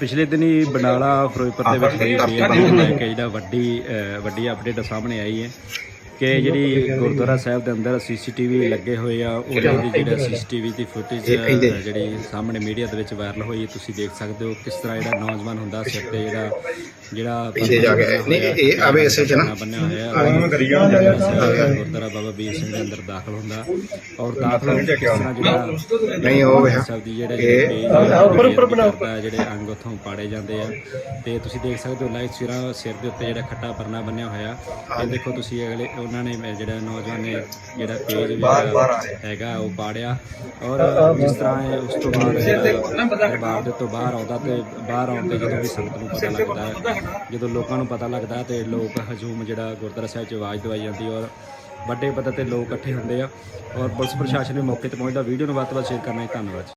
ਪਿਛਲੇ ਦਿਨੀ ਬਨਾਲਾ ਫਿਰੋਜ਼ਪੁਰ ਦੇ ਵਿੱਚ ਹੋਈ ਰੇਡ ਨੂੰ ਲੈ ਕੇ ਜਿਹੜਾ ਵੱਡੀ ਵੱਡੀ ਅਪਡੇਟ ਸਾਹਮਣੇ ਆਈ ਹੈ ਕਿ ਜਿਹੜੀ ਗੁਰਦੁਆਰਾ ਸਾਹਿਬ ਦੇ ਅੰਦਰ ਸੀਸੀਟੀਵੀ ਲੱਗੇ ਹੋਏ ਆ ਉਹਦੇ ਦੀ ਜਿਹੜਾ ਸੀਸੀਟੀਵੀ ਦੀ ਫੁਟੇਜ ਜਿਹੜੀ ਸਾਹਮਣੇ ਮੀਡੀਆ ਦੇ ਵਿੱਚ ਵਾਇਰਲ ਹੋਈ ਤੁਸੀਂ ਦੇਖ ਸਕਦੇ ਹੋ ਕਿਸ ਤਰ੍ਹਾਂ ਜਿਹੜਾ ਨੌਜਵਾਨ ਹੁੰਦਾ ਸਿਰ ਤੇ ਜਿਹੜਾ ਜਿਹੜਾ ਪਿੱਛੇ ਜਾ ਕੇ ਨਹੀਂ ਇਹ ਆਵੇ ਇਸੇ ਚ ਨਾ। ਬੰਨਿਆ ਹੋਇਆ ਹੈ ਗੁਰਦੁਆਰਾ ਬਾਬਾ ਵੀਰ ਸਿੰਘ ਦੇ ਅੰਦਰ ਦਾਖਲ ਹੁੰਦਾ। ਔਰ ਦਾਖਲ ਨਹੀਂ ਦੀ ਜਿਹੜੇ ਉੱਪਰ ਉੱਪਰ ਬਣਾਉਂਦਾ ਜਿਹੜੇ ਅੰਗ ਉਥੋਂ ਪਾੜੇ ਜਾਂਦੇ ਆ। ਤੇ ਤੁਸੀਂ ਦੇਖ ਸਕਦੇ ਹੋ ਲਾਈਵ ਸਿਰਾਂ ਸਿਰ ਦੇ ਉੱਤੇ ਜਿਹੜਾ ਖੱਟਾ ਪਰਨਾ ਬੰਨਿਆ ਹੋਇਆ। ਇਹ ਦੇਖੋ ਤੁਸੀਂ ਅਗਲੇ ਉਹਨਾਂ ਨੇ ਜਿਹੜਾ ਨੌਜਵਾਨ ਨੇ ਜਿਹੜਾ ਪੇਜ ਹੈਗਾ ਉਹ ਪਾੜਿਆ। ਔਰ ਜਿਸ ਤਰ੍ਹਾਂ ਇਹ ਉਸ ਤੋਂ ਬਾਅਦ ਦਰਬਾਰ ਦੇ ਤੋਂ ਬਾਹਰ ਆਉਂਦਾ ਤੇ ਬਾਹਰ ਆਉਣ ਤੇ ਜਦੋਂ ਵੀ ਸੰਗਤ ਨੂੰ ਪਤਾ ਲੱਗਦਾ ਹੈ। ਜਦੋਂ ਲੋਕਾਂ ਨੂੰ ਪਤਾ ਲੱਗਦਾ ਤੇ ਲੋਕ ਹਜੂਮ ਜਿਹੜਾ ਗੁਰਦੁਆਰਾ ਸਾਹਿਬ 'ਚ ਆਵਾਜ਼ ਦਵਾਈ ਜਾਂਦੀ ਔਰ ਵੱਡੇ ਪੱਧਰ ਤੇ ਲੋਕ ਇਕੱਠੇ ਹੁੰਦੇ ਆ ਔਰ ਪੁਲਿਸ ਪ੍ਰਸ਼ਾਸਨ ਵੀ ਮੌਕੇ ਤੇ ਪਹੁੰਚਦਾ। ਵੀਡੀਓ ਨੂੰ ਵੱਧ ਤੋਂ ਵੱਧ ਸ਼ੇਅਰ ਕਰਨਾ ਹੈ। ਧੰਨਵਾਦ